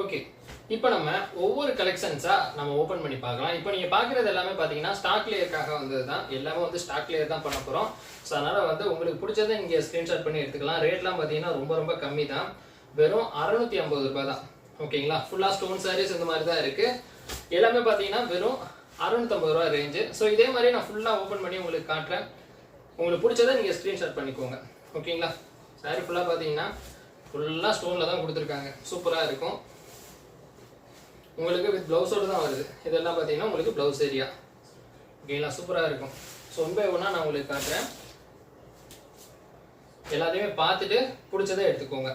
Okay இப்போ நம்ம ஒவ்வொரு கலெக்ஷன்ஸாக நம்ம ஓப்பன் பண்ணி பார்க்கலாம். இப்போ நீங்கள் பார்க்குறது எல்லாமே பார்த்தீங்கன்னா ஸ்டாக் லேயருக்காக வந்தது தான் எல்லாமே வந்து ஸ்டாக் லேயர் தான் பண்ண போகிறோம் ஸோ அதனால் வந்து உங்களுக்கு பிடிச்சதை நீங்கள் ஸ்க்ரீன்ஷாட் பண்ணி எடுத்துக்கலாம். ரேட்லாம் பார்த்தீங்கன்னா ரொம்ப ரொம்ப கம்மி தான் வெறும் அறநூற்றி ஐம்பது ரூபாய் தான் ஓகேங்களா ஃபுல்லாக ஸ்டோன் சாரீஸ் இந்த மாதிரி தான் இருக்குது எல்லாமே பார்த்தீங்கன்னா வெறும் அறுநூத்தம்பது ரூபா ரேஞ்சு ஸோ இதே மாதிரி நான் ஃபுல்லாக ஓப்பன் பண்ணி உங்களுக்கு காட்டுறேன். உங்களுக்கு பிடிச்சதை நீங்கள் ஸ்க்ரீன்ஷாட் பண்ணிக்கோங்க. ஓகேங்களா சாரி ஃபுல்லாக பார்த்தீங்கன்னா ஃபுல்லாக ஸ்டோனில் தான் கொடுத்துருக்காங்க. சூப்பராக இருக்கும். உங்களுக்கு வித் ப்ளவுஸோடு தான் வருது. இதெல்லாம் பார்த்தீங்கன்னா உங்களுக்கு ப்ளவுஸ் ஏரியா ஓகேங்களா சூப்பராக இருக்கும். ஸோ ரொம்ப ஒன்றா நான் உங்களுக்கு காட்டுறேன். எல்லாத்தையுமே பார்த்துட்டு பிடிச்சதை எடுத்துக்கோங்க.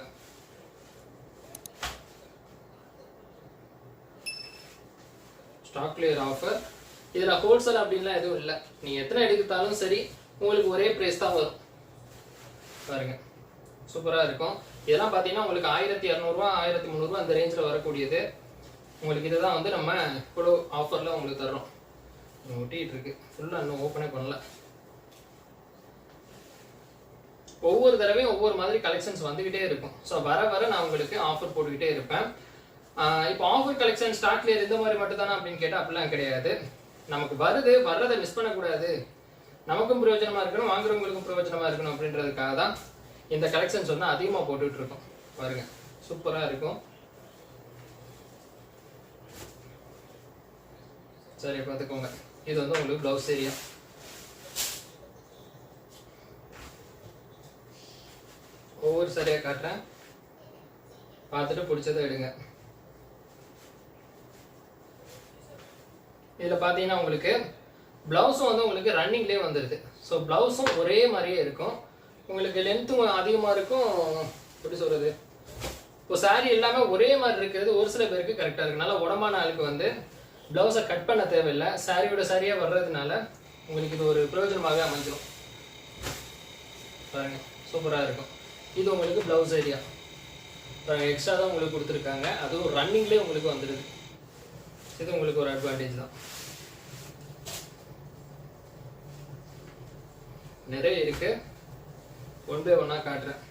ஸ்டாக் கிளியர் ஆஃபர் இதில் ஹோல்சேல் அப்படின்லாம் எதுவும் இல்லை. நீங்கள் எத்தனை எடுத்தாலும் சரி உங்களுக்கு ஒரே ப்ரைஸ் தான் வரும். பாருங்க. சூப்பராக இருக்கும். இதெல்லாம் பார்த்தீங்கன்னா உங்களுக்கு ஆயிரத்தி இரநூறுவா ஆயிரத்தி முந்நூறுரூவா அந்த ரேஞ்சில் வரக்கூடியது. உங்களுக்கு இதை தான் வந்து நம்ம இவ்வளோ ஆஃபரில் உங்களுக்கு தர்றோம். ஒட்டிகிட்டு இருக்கு. ஃபுல்லாக இன்னும் ஓப்பனே பண்ணல. ஒவ்வொரு தடவையும் ஒவ்வொரு மாதிரி கலெக்ஷன்ஸ் வந்துக்கிட்டே இருக்கும். ஸோ வர வர நான் உங்களுக்கு ஆஃபர் போட்டுக்கிட்டே இருப்பேன். இப்போ ஆஃபர் கலெக்ஷன் ஸ்டாக்ல இந்த மாதிரி மட்டும் தானே அப்படின்னு கேட்டால் அப்படிலாம் கிடையாது. நமக்கு வருது வர்றதை மிஸ் பண்ணக்கூடாது. நமக்கும் பிரயோஜனமாக இருக்கணும் வாங்குறவங்களுக்கும் பிரயோஜனமாக இருக்கணும் அப்படின்றதுக்காக தான் இந்த கலெக்ஷன்ஸ் வந்து அதிகமாக போட்டுட்டு இருக்கோம். பாருங்க. சூப்பராக இருக்கும். சரி பார்த்துக்கோங்க இது வந்து உங்களுக்கு ப்ளவுஸ் ஏரியா ஒவ்வொரு சரியாக காட்டுறேன் பார்த்துட்டு பிடிச்சதை எடுங்க இதில் பார்த்தீங்கன்னா உங்களுக்கு ப்ளவுஸும் வந்து உங்களுக்கு ரன்னிங்லேயே வந்துடுது ஸோ ப்ளவுஸும் ஒரே மாதிரியே இருக்கும் உங்களுக்கு லென்த்தும் அதிகமாக இருக்கும் எப்படி சொல்கிறது இப்போ saree எல்லாமே ஒரே மாதிரி இருக்கிறது ஒரு சில பேருக்கு கரெக்டாக இருக்கு நல்லா உடம்பான ஆளுக்கு வந்து ப்ளவுஸை கட் பண்ண தேவையில்லை. சாரியோட சாரியாக வர்றதுனால உங்களுக்கு இது ஒரு பிரயோஜனமாக அமைஞ்சிடும் பாருங்க சூப்பராக இருக்கும். இது உங்களுக்கு ப்ளவுஸ் ஏரியா எக்ஸ்ட்ரா தான் உங்களுக்கு கொடுத்துருக்காங்க. அதுவும் ரன்னிங்லேயே உங்களுக்கு வந்துடுது இது உங்களுக்கு ஒரு அட்வான்டேஜ் தான். நிறைய இருக்குது ஒன் பை ஒன்னாக காட்டுறேன்.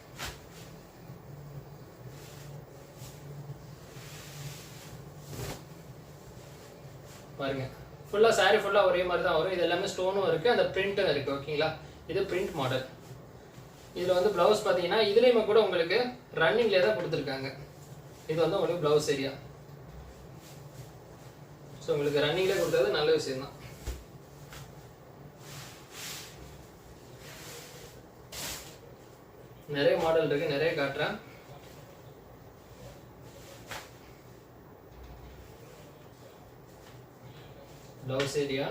பாருங்க. ஃபுல்லாக சாரீ ஃபுல்லாக ஒரே மாதிரி தான் வரும். இது எல்லாமே ஸ்டோனும் இருக்குது அந்த பிரிண்ட்டும் இருக்குது ஓகேங்களா இது பிரிண்ட் மாடல் இதில் வந்து ப்ளவுஸ் பார்த்தீங்கன்னா இதுலேயுமே கூட உங்களுக்கு ரன்னிங்லேயே தான் கொடுத்துருக்காங்க. இது வந்து உங்களுக்கு ப்ளவுஸ் ஏரியா ஸோ உங்களுக்கு ரன்னிங்லேயே கொடுத்தது நல்ல விஷயம் தான் நிறைய மாடல் இருக்குது நிறைய காட்டுறேன். பிளவுஸ் ஏரியா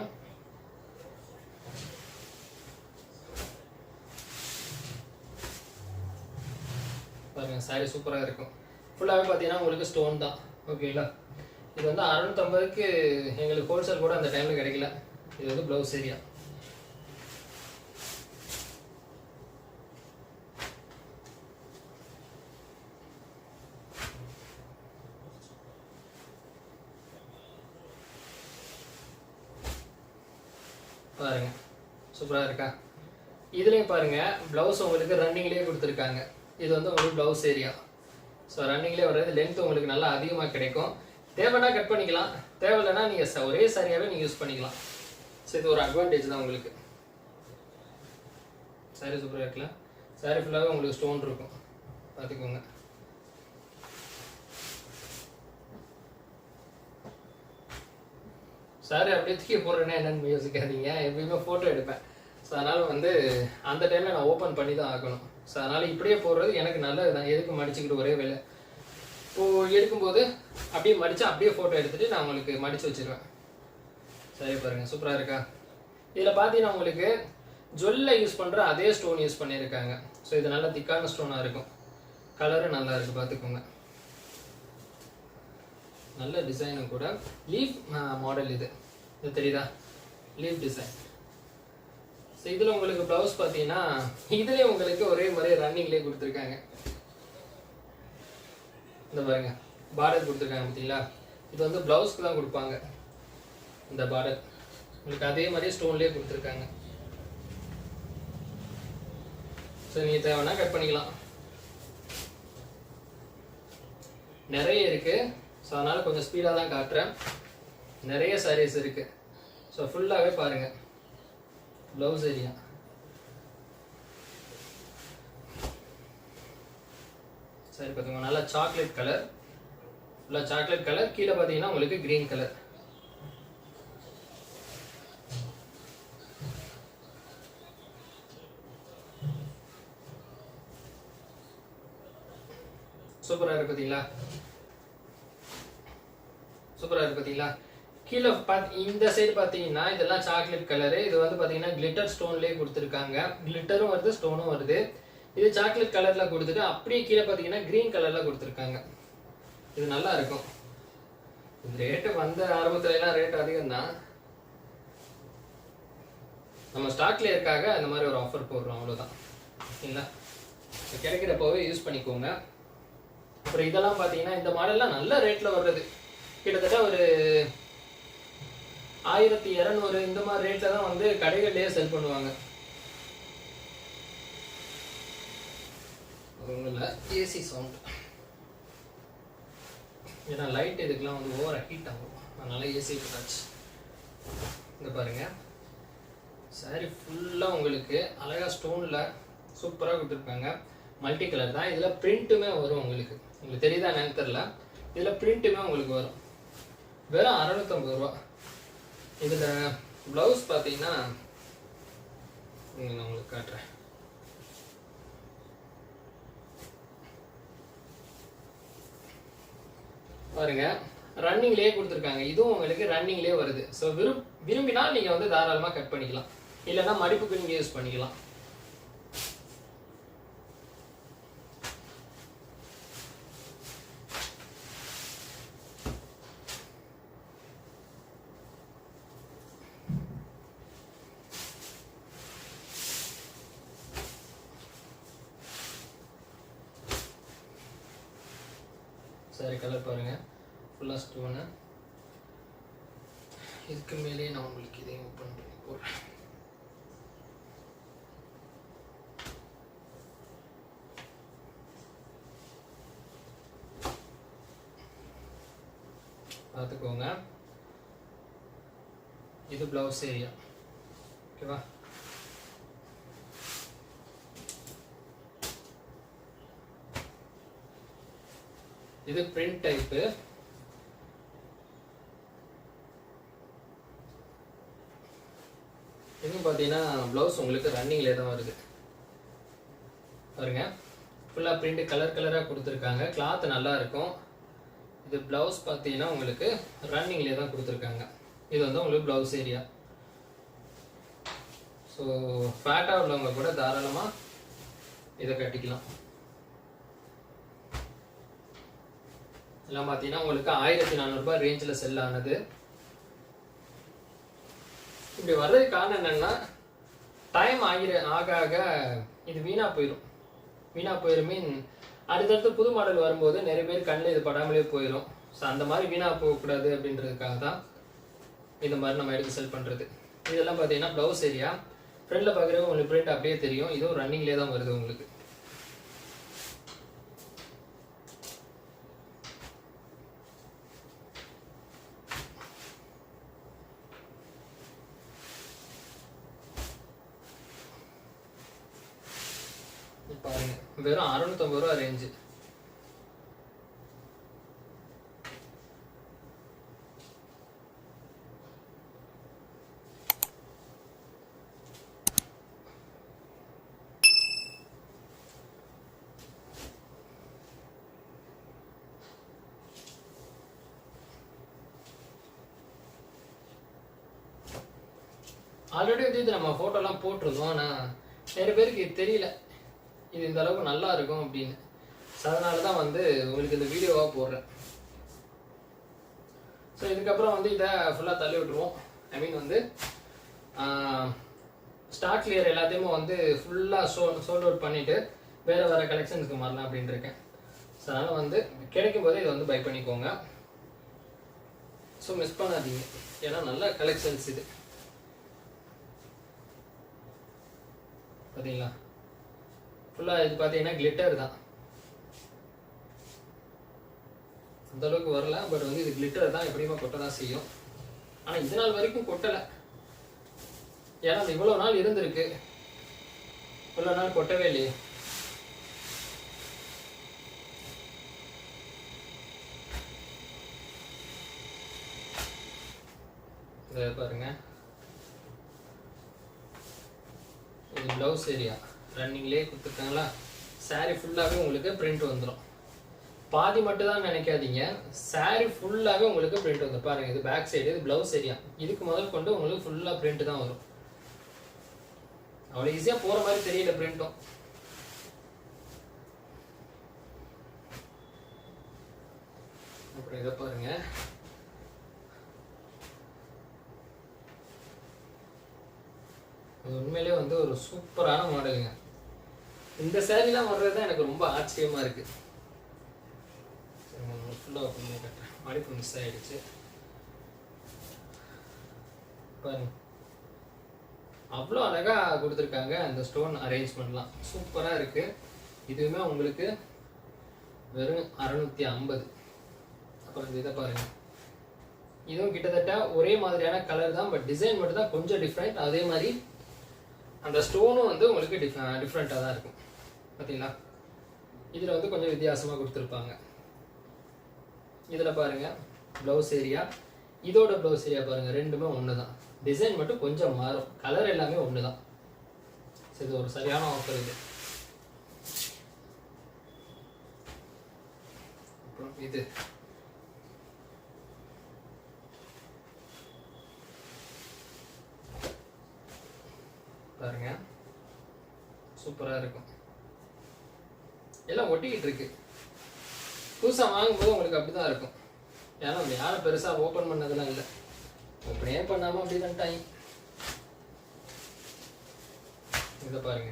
பாருங்க சாரி சூப்பராக இருக்கும். ஃபுல்லாகவே பார்த்தீங்கன்னா உங்களுக்கு ஸ்டோன் தான். ஓகேங்களா இது வந்து அறுநூத்தம்பதுக்கு எங்களுக்கு ஹோல்சேல் கூட அந்த டைமில் கிடைக்கல. இது வந்து ப்ளவுஸ் ஏரியா பாருங்க. சூப்பராக இருக்கா? இதுலேயும் பாருங்க ப்ளவுஸ் உங்களுக்கு ரன்னிங்லேயே கொடுத்துருக்காங்க. இது வந்து உங்களுக்கு ப்ளவுஸ் ஏரியா ஸோ ரன்னிங்லேயே வர்றது லென்த் உங்களுக்கு நல்லா அதிகமாக கிடைக்கும். தேவைன்னா கட் பண்ணிக்கலாம். தேவையில்லைன்னா நீங்கள் ஒரே சாரியாகவே நீங்கள் யூஸ் பண்ணிக்கலாம். ஸோ இது ஒரு அட்வான்டேஜ் தான் உங்களுக்கு. சாரி சூப்பராக இருக்குல்ல? சாரி ஃபுல்லாகவே உங்களுக்கு ஸ்டோன் இருக்கும். பார்த்துக்கோங்க. சார் அப்படியே தூக்கி போடுறேன்னா என்னன்னு யோசிக்காதீங்க. எப்பயுமே ஃபோட்டோ எடுப்பேன். ஸோ அதனால் வந்து அந்த டைமில் நான் ஓப்பன் பண்ணி தான் ஆகணும். ஸோ அதனால் இப்படியே போடுறது எனக்கு நல்லது தான். எதுக்கு மடிச்சுக்கிட்டு ஒரே வேலை? இப்போது எடுக்கும்போது அப்படியே மடித்து அப்படியே ஃபோட்டோ எடுத்துகிட்டு நான் உங்களுக்கு மடித்து வச்சிருவேன். சரி பாருங்கள் சூப்பராக இருக்கா? இதில் பார்த்தீங்கன்னா உங்களுக்கு ஜுவல்ல யூஸ் பண்ணுற அதே ஸ்டோன் யூஸ் பண்ணியிருக்காங்க. ஸோ இது நல்லா திக்கான ஸ்டோனாக இருக்கும். கலரும் நல்லா இருக்குது பார்த்துக்கோங்க நல்ல டிசைனும் கூட. லீஃப் மாடல் இது. இது தெரியுதா? லீஃப் டிசைன் ஸோ இதில் உங்களுக்கு ப்ளவுஸ் பார்த்தீங்கன்னா இதுலேயே உங்களுக்கு ஒரே மாதிரி ரன்னிங்லேயே கொடுத்துருக்காங்க. இந்த பாருங்க. பார்டர் கொடுத்துருக்காங்க பார்த்தீங்களா? இது வந்து ப்ளவுஸ்க்கு தான் கொடுப்பாங்க. இந்த பார்டர் உங்களுக்கு அதே மாதிரியே ஸ்டோன்லேயே கொடுத்துருக்காங்க. ஸோ நீங்கள் தேவைன்னா கட் பண்ணிக்கலாம். நிறைய இருக்குது ஸோ அதனால் கொஞ்சம் ஸ்பீடாக தான் காட்டுறேன். நிறைய சாரீஸ் இருக்குது ஸோ ஃபுல்லாகவே பாருங்கள் ப்ளவுஸ் ஏரியா சரி பார்த்துக்கோங்க நல்லா சாக்லேட் கலர் ஃபுல்லாக சாக்லேட் கலர் கீழே பார்த்தீங்கன்னா உங்களுக்கு க்ரீன் கலர் சூப்பராக இருக்கு பார்த்தீங்களா சூப்பராக இருக்கு பார்த்தீங்களா? கீழே பார்த்து இந்த சைடு பார்த்தீங்கன்னா இதெல்லாம் சாக்லேட் கலரு இது வந்து பார்த்தீங்கன்னா கிளிட்டர் ஸ்டோன்லேயே கொடுத்துருக்காங்க. கிளிட்டரும் வருது ஸ்டோனும் வருது. இது சாக்லேட் கலரில் கொடுத்துட்டு அப்படியே கீழே பார்த்தீங்கன்னா க்ரீன் கலரில் கொடுத்துருக்காங்க. இது நல்லா இருக்கும். ரேட்டு வந்த ஆரம்பத்துல எல்லாம் ரேட் அதிகம் தான் நம்ம ஸ்டாக்ல இருக்காக அந்த மாதிரி ஒரு ஆஃபர் போடுறோம் அவ்வளோதான் ஓகேங்களா? கிடைக்கிறப்போவே யூஸ் பண்ணிக்கோங்க. அப்புறம் இதெல்லாம் பார்த்தீங்கன்னா இந்த மாடல்லாம் நல்ல ரேட்டில் வர்றது. கிட்டத்தட்ட ஒரு ஆயிரத்தி இரநூறு இந்த மாதிரி ரேட்டில் தான் வந்து கடைகள்லேயே செல் பண்ணுவாங்க. ஒன்றும் இல்லை ஏசி சவுண்ட் ஏன்னா லைட் இதுக்கெல்லாம் வந்து ஓவர ஹீட் ஆகும். அதனால ஏசி போட்டாச்சு இந்த பாருங்கள் சாரி ஃபுல்லாக உங்களுக்கு அழகாக ஸ்டோனில் சூப்பராக கொடுத்துருப்பாங்க மல்டி கலர் தான். இதில் பிரிண்ட்டுமே வரும் உங்களுக்கு. உங்களுக்கு தெரியுதா என்னன்னு தெரில இதில் பிரிண்ட்டுமே உங்களுக்கு வரும். வெறும் அறநூற்றம்பது ரூபா. இதில் ப்ளவுஸ் பார்த்தீங்கன்னா நான் உங்களுக்கு காட்டுறேன். பாருங்க ரன்னிங்லேயே கொடுத்துருக்காங்க. இதுவும் உங்களுக்கு ரன்னிங்லேயே வருது. ஸோ விரும் விரும்பினால் நீங்கள் வந்து தாராளமாக கட் பண்ணிக்கலாம். இல்லைன்னா மடிப்புக்கு நீங்கள் யூஸ் பண்ணிக்கலாம். சாரி கலர் பாருங்க. ஃபுல்லாக ஸ்டோனு இதுக்கு மேலேயே நான் உங்களுக்கு இதையும் ஓப்பன் பண்ணி போடுறேன். பார்த்துக்கோங்க. இது ப்ளவுஸ் ஏரியா ஓகேவா இது பிரிண்ட் டைப்பு இதுவும் பார்த்தீங்கன்னா ப்ளவுஸ் உங்களுக்கு ரன்னிங்லேயே தான் வருது. பாருங்க. ஃபுல்லாக பிரிண்ட் கலர் கலராக கொடுத்துருக்காங்க. கிளாத் நல்லா இருக்கும். இது ப்ளவுஸ் பார்த்தீங்கன்னா உங்களுக்கு ரன்னிங்லேயே தான் கொடுத்துருக்காங்க. இது வந்து உங்களுக்கு ப்ளவுஸ் ஏரியா ஸோ ஃபேட்டாக உள்ளவங்க கூட தாராளமாக இதை கட்டிக்கலாம். எல்லாம் பார்த்தீங்கன்னா உங்களுக்கு ஆயிரத்தி நானூறுபா ரேஞ்சில் செல் ஆனது. இப்படி வர்றதுக்கு காரணம் என்னென்னா டைம் ஆகிற ஆக ஆக இது வீணாக போயிடும் வீணாக போயிடும் மீன் அடுத்தடுத்து புது மாடல் வரும்போது நிறைய பேர் கண்ணில் இது படாமலே போயிடும் ஸோ அந்த மாதிரி வீணாக போகக்கூடாது அப்படின்றதுக்காக தான் இந்த மாதிரி நம்ம எடுத்து செல் பண்ணுறது இதெல்லாம் பார்த்தீங்கன்னா ப்ளவுஸ் ஏரியா ஃப்ரண்டில் பார்க்குறவங்க உங்களுக்கு பிரிண்ட் அப்படியே தெரியும். இதுவும் ரன்னிங்லேயே தான் வருது உங்களுக்கு இது பாருங்க வெறும் அறுநூத்தம்பது ரூபா ரேஞ்சு ஆல்ரெடி வந்து இது நம்ம ஃபோட்டோலாம் போட்டிருந்தோம் ஆனால் நிறைய பேருக்கு தெரியல. இது இந்த அளவுக்கு நல்லா இருக்கும் அப்படின்னு. ஸோ அதனால தான் வந்து உங்களுக்கு இந்த வீடியோவாக போடுறேன். ஸோ இதுக்கப்புறம் வந்து இதை ஃபுல்லாக தள்ளி விட்டுருவோம். ஐ மீன் வந்து ஸ்டாக் கிளியர் எல்லாத்தையுமே வந்து ஃபுல்லாக ஷோ சோல்ட் அவுட் பண்ணிவிட்டு வேறு வேறு கலெக்ஷன்ஸ்க்கு மாறலாம் அப்படின்னு இருக்கேன். ஸோ அதனால் வந்து கிடைக்கும் போது இதை வந்து பை பண்ணிக்கோங்க. ஸோ மிஸ் பண்ணாதீங்க. ஏன்னா நல்ல கலெக்ஷன்ஸ் இது. பார்த்தீங்களா ஃபுல்லாக இது பார்த்தீங்கன்னா கிளிட்டர் தான். அந்த அளவுக்கு வரல பட் வந்து இது கிளிட்டர் தான் எப்படியுமே கொட்ட தான் செய்யும். ஆனால் இது நாள் வரைக்கும் கொட்டலை. ஏன்னா அது இவ்வளோ நாள் இருந்திருக்கு. இவ்வளோ நாள் கொட்டவே இல்லையே. இதை பாருங்க. இது ப்ளவுஸ் ஏரியா ரன்னிங்லேயே கொடுத்துருக்காங்களா? சாரீ ஃபுல்லாகவே உங்களுக்கு பிரிண்ட் வந்துடும் பாதி மட்டும் தான் நினைக்காதீங்க. சாரீ ஃபுல்லாகவே உங்களுக்கு பிரிண்ட் வந்துடும் பாருங்க இது பேக் சைடு இது ப்ளவுஸ் ஏரியா இதுக்கு முதல் கொண்டு உங்களுக்கு ஃபுல்லாக பிரிண்ட் தான் வரும். அவ்வளோ ஈஸியாக போகிற மாதிரி தெரியல பிரிண்ட்டும் அப்புறம் இதை பாருங்க. உண்மையிலே உண்மையிலேயே வந்து ஒரு சூப்பரான மாடலுங்க இந்த சேரீலாம் வர்றது தான் எனக்கு ரொம்ப ஆச்சரியமா இருக்கு. ஃபுல்லாக பண்ணி கட்டுறேன். மடிப்பு மிஸ் ஆயிடுச்சு. பாருங்க. அவ்வளோ அழகா கொடுத்துருக்காங்க அந்த ஸ்டோன் அரேஞ்ச்மெண்ட்லாம் சூப்பராக இருக்கு. இதுவுமே உங்களுக்கு வெறும் அறநூற்றி ஐம்பது. அப்புறம் இதை பாருங்க. இதுவும் கிட்டத்தட்ட ஒரே மாதிரியான கலர் தான் பட் டிசைன் மட்டும் தான் கொஞ்சம் டிஃப்ரெண்ட் அதே மாதிரி அந்த ஸ்டோனும் வந்து உங்களுக்கு டிஃப் டிஃப்ரெண்ட்டாக தான் இருக்கும். பார்த்தீங்களா இதில் வந்து கொஞ்சம் வித்தியாசமாக கொடுத்துருப்பாங்க. இதில் பாருங்கள் ப்ளவுஸ் ஏரியா இதோட ப்ளவுஸ் ஏரியா பாருங்கள் ரெண்டுமே ஒன்று தான் டிசைன் மட்டும் கொஞ்சம் மாறும். கலர் எல்லாமே ஒன்று தான் சரி இது ஒரு சரியான ஆஃபர் இது. அப்புறம் இது. பாருங்க. சூப்பராக இருக்கும். எல்லாம் ஒட்டிக்கிட்டு இருக்கு. புதுசாக வாங்கும்போது உங்களுக்கு அப்படி தான் இருக்கும். ஏன்னா நம்ம யாரும் பெருசாக ஓப்பன் பண்ணதெல்லாம் இல்லை. அப்படியே பண்ணாமல் அப்படி தான் டைம் இதை பாருங்க.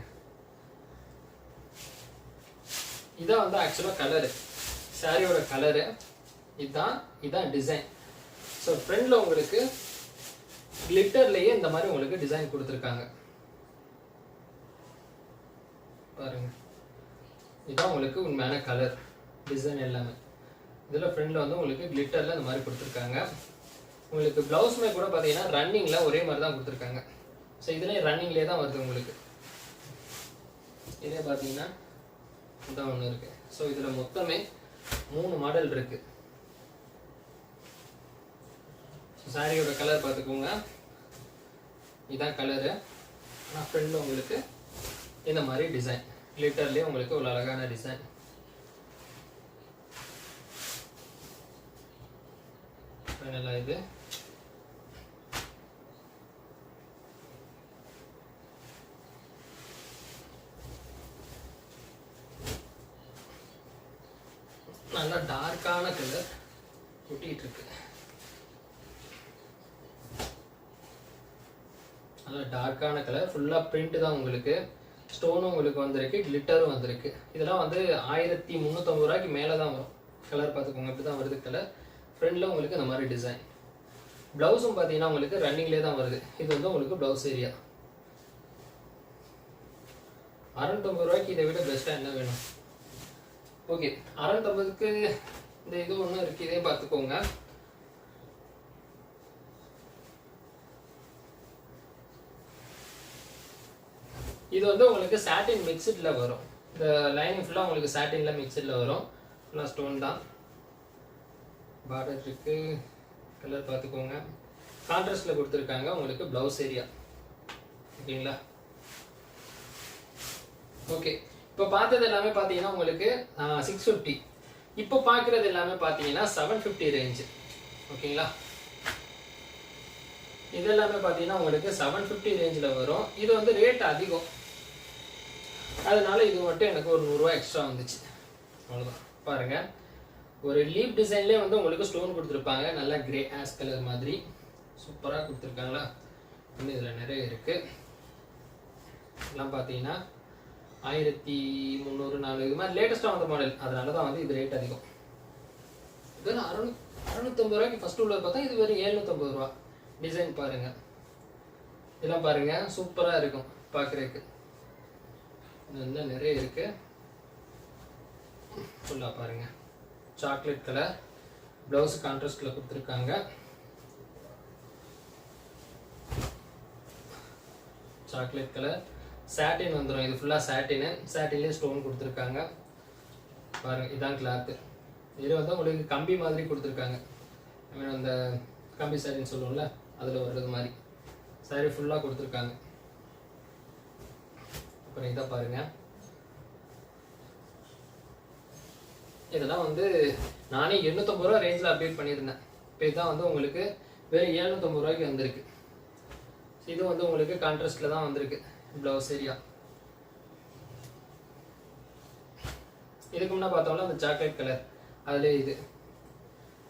இதான் வந்து ஆக்சுவலாக கலரு சாரியோட கலரு இதுதான் இதான் டிசைன் ஸோ ஃப்ரண்டில் உங்களுக்கு கிளிட்டர்லேயே இந்த மாதிரி உங்களுக்கு டிசைன் கொடுத்துருக்காங்க. பாருங்கள் இதுதான் உங்களுக்கு உண்மையான கலர் டிசைன் எல்லாமே. இதில் ஃப்ரண்டில் வந்து உங்களுக்கு கிளிட்டரில் இந்த மாதிரி கொடுத்துருக்காங்க. உங்களுக்கு ப்ளவுஸுமே கூட பார்த்தீங்கன்னா ரன்னிங்கில் ஒரே மாதிரி தான் கொடுத்துருக்காங்க. ஸோ இதுலேயும் ரன்னிங்லேயே தான் வருது உங்களுக்கு. இதே பார்த்தீங்கன்னா இதான் ஒன்று இருக்கு. ஸோ இதில் மொத்தமே மூணு மாடல் இருக்கு. சாரியோட கலர் பார்த்துக்கோங்க இதான் கலரு ஆனால் ஃப்ரெண்டில் உங்களுக்கு இந்த மாதிரி டிசைன் கிளிட்டர்லேயே உங்களுக்கு ஒரு அழகான டிசைன் நல்லா இது. நல்லா டார்க்கான கலர் ஒட்டிகிட்டு இருக்கு. நல்லா டார்க்கான கலர் ஃபுல்லாக பிரிண்ட் தான் உங்களுக்கு. ஸ்டோனும் உங்களுக்கு வந்திருக்கு கிளிட்டரும் வந்திருக்கு. இதெல்லாம் வந்து ஆயிரத்தி முந்நூற்றம்பது ரூபாய்க்கு மேலே தான் வரும். கலர் பார்த்துக்கோங்க இப்படி தான் வருது கலர் ஃப்ரண்டில் உங்களுக்கு இந்த மாதிரி டிசைன் ப்ளவுஸும் பார்த்தீங்கன்னா உங்களுக்கு ரன்னிங்லேயே தான் வருது. இது வந்து உங்களுக்கு ப்ளவுஸ் ஏரியா அறநூற்றம்பது ரூபாய்க்கு இதை விட பெஸ்ட்டாக என்ன வேணும்? ஓகே அறநூற்றம்பதுக்கு இந்த இது ஒன்று இருக்குது இதே பார்த்துக்கோங்க. இது வந்து உங்களுக்கு சாட்டின் மிக்சடில் வரும். இந்த லைனிங் ஃபுல்லாக உங்களுக்கு சாட்டினில் மிக்சடில் வரும். ஃபுல்லாக ஸ்டோன் தான். பார்டர் இருக்கு. கலர் பார்த்துக்கோங்க. கான்ட்ராஸ்டில் கொடுத்துருக்காங்க உங்களுக்கு ப்ளவுஸ் ஏரியா ஓகேங்களா? ஓகே இப்போ பார்த்தது எல்லாமே பார்த்தீங்கன்னா உங்களுக்கு சிக்ஸ் ஃபிஃப்டி இப்போ பார்க்குறது எல்லாமே பார்த்தீங்கன்னா செவன் ஃபிஃப்டி ரேஞ்சு ஓகேங்களா? இது எல்லாமே பார்த்தீங்கன்னா உங்களுக்கு செவன் ஃபிஃப்டி ரேஞ்சில் வரும். இது வந்து ரேட் அதிகம். அதனால் இது மட்டும் எனக்கு ஒரு நூறுரூவா எக்ஸ்ட்ரா வந்துச்சு. அவ்வளோதான் பாருங்கள் ஒரு லீப் டிசைன்லேயே வந்து உங்களுக்கு ஸ்டோன் கொடுத்துருப்பாங்க. நல்லா கிரே ஆஸ் கலர் மாதிரி. சூப்பராக கொடுத்துருக்காங்களா? இன்னும் இதில் நிறைய இருக்குது எல்லாம் பார்த்தீங்கன்னா ஆயிரத்தி முந்நூறு நாலு இது மாதிரி லேட்டஸ்ட்டாக வந்த மாடல் அதனால தான் வந்து இது ரேட் அதிகம். இது அறுநூ அறுநூத்தம்பது ரூபாய்க்கு ஃபஸ்ட்டு உள்ளது பார்த்தா இது வெறும் எழுநூத்தம்பது ரூபா. டிசைன் பாருங்கள் இதெல்லாம் பாருங்கள் சூப்பராக இருக்கும் பார்க்குறதுக்கு. இன்னும் நிறைய இருக்குது ஃபுல்லாக பாருங்க. சாக்லேட் கலர் ப்ளவுஸ் கான்ட்ராஸ்டில் கொடுத்துருக்காங்க. சாக்லேட் கலர் சாட்டின் வந்துடும் இது ஃபுல்லாக சாட்டினு சாட்டின்லேயே ஸ்டோன் கொடுத்துருக்காங்க. பாருங்கள் இதான் கிளாத்து இது வந்து உங்களுக்கு கம்பி மாதிரி கொடுத்துருக்காங்க. அந்த கம்பி சாரின்னு சொல்லுவோம்ல அதில் வர்றது மாதிரி. சாரி ஃபுல்லாக கொடுத்துருக்காங்க. அப்புறம் இதை பாருங்க. இதெல்லாம் வந்து நானே எண்ணூற்றம்பது ரூபா ரேஞ்சில் அப்டேட் பண்ணியிருந்தேன். இப்போ இதுதான் வந்து உங்களுக்கு வெறும் எழுநூற்றம்பது ரூபாய்க்கு வந்திருக்கு. இது வந்து உங்களுக்கு கான்ட்ராஸ்டில் தான் வந்திருக்கு ப்ளவுஸ் ஏரியா இதுக்கு முன்னே பார்த்தோம்னா அந்த சாக்லேட் கலர் அதுலேயே இது.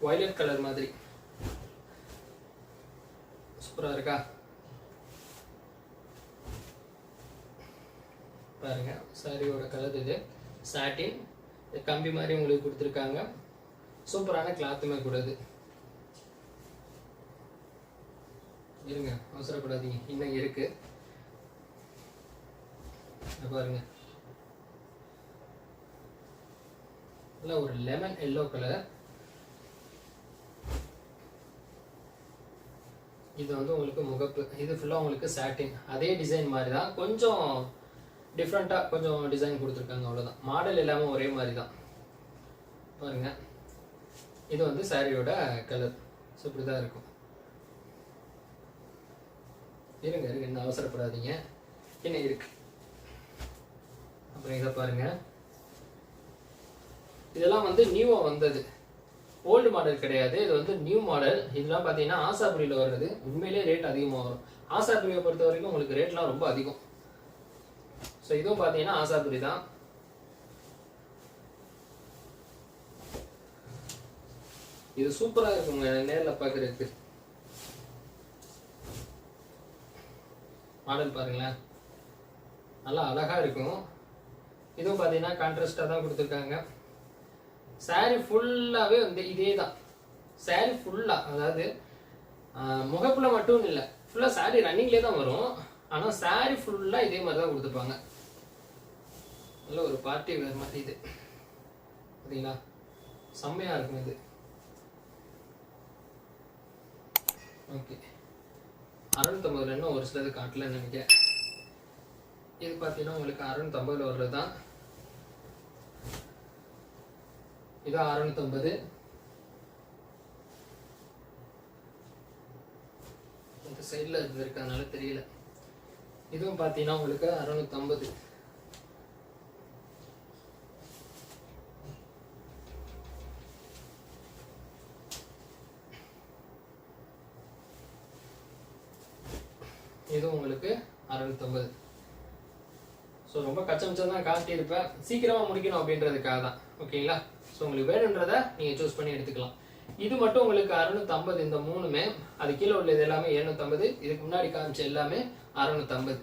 வயலட் கலர் மாதிரி. சூப்பராக இருக்கா? பாருங்க சாரியோட கலர் இது. சாட்டின் கம்பி மாதிரி உங்களுக்கு கொடுத்துருக்காங்க. சூப்பரான கிளாத்துமே கூட இது. இருங்க அவசரப்படாதீங்க. இன்னும் இருக்கு. பாருங்க. ஒரு லெமன் எல்லோ கலர் இது வந்து உங்களுக்கு முகப்பு. இது ஃபுல்லாக உங்களுக்கு சாட்டின் அதே டிசைன் மாதிரி தான். கொஞ்சம் டிஃப்ரெண்ட்டாக கொஞ்சம் டிசைன் கொடுத்துருக்காங்க அவ்வளோதான் மாடல் எல்லாமே ஒரே மாதிரி தான் பாருங்க. இது வந்து சாரியோட கலர் ஸோ இப்படி தான் இருக்கும். இருங்க இருங்க இன்னும் அவசரப்படாதீங்க. என்ன இருக்கு. அப்புறம் இதை பாருங்க. இதெல்லாம் வந்து நியூவாக வந்தது. ஓல்டு மாடல் கிடையாது. இது வந்து நியூ மாடல் இதெல்லாம் பார்த்தீங்கன்னா ஆசாபுரியில் வர்றது. உண்மையிலேயே ரேட் அதிகமாக வரும். ஆசாபுரியை பொறுத்த வரைக்கும் உங்களுக்கு ரேட்லாம் ரொம்ப அதிகம். ஸோ இதுவும் பார்த்தீங்கன்னா ஆசாபுரி தான். இது சூப்பராக இருக்குங்க நேரில் பார்க்குறதுக்கு மாடல் பாருங்களேன். நல்லா அழகாக இருக்கும். இதுவும் பார்த்தீங்கன்னா கான்ட்ராஸ்டாக தான் கொடுத்துருக்காங்க. Saree ஃபுல்லாகவே வந்து இதே தான் saree ஃபுல்லாக அதாவது முகப்பில் மட்டும் இல்லை ஃபுல்லாக saree ரன்னிங்லேயே தான் வரும். ஆனால் saree ஃபுல்லாக இதே மாதிரி தான் கொடுத்துருப்பாங்க. நல்ல ஒரு பார்ட்டி வேறு மாதிரி இது. சரிங்களா? செம்மையாக இருக்கும் இது. ஓகே அறுநூத்தம்பதுல இன்னும் ஒரு சிலது காட்டலன்னு நினைக்கிறேன். இது பார்த்தீங்கன்னா உங்களுக்கு அறுநூத்தம்பதுல வர்றது தான் இது அறுநூத்தம்பது இந்த சைடில் இருக்கிறதுனால தெரியல. இதுவும் பார்த்தீங்கன்னா உங்களுக்கு அறுநூத்தம்பது இது உங்களுக்கு அறுநூத்தம்பது ஸோ ரொம்ப கச்சமிச்சம் தான் காட்டியிருப்பேன் சீக்கிரமாக முடிக்கணும் அப்படின்றதுக்காக தான். ஓகேங்களா? ஸோ உங்களுக்கு வேணுன்றதை நீங்கள் சூஸ் பண்ணி எடுத்துக்கலாம். இது மட்டும் உங்களுக்கு அறுநூத்தம்பது இந்த மூணுமே அது கீழே உள்ளது எல்லாமே எழுநூத்தம்பது. இதுக்கு முன்னாடி காமிச்ச எல்லாமே அறுநூத்தம்பது.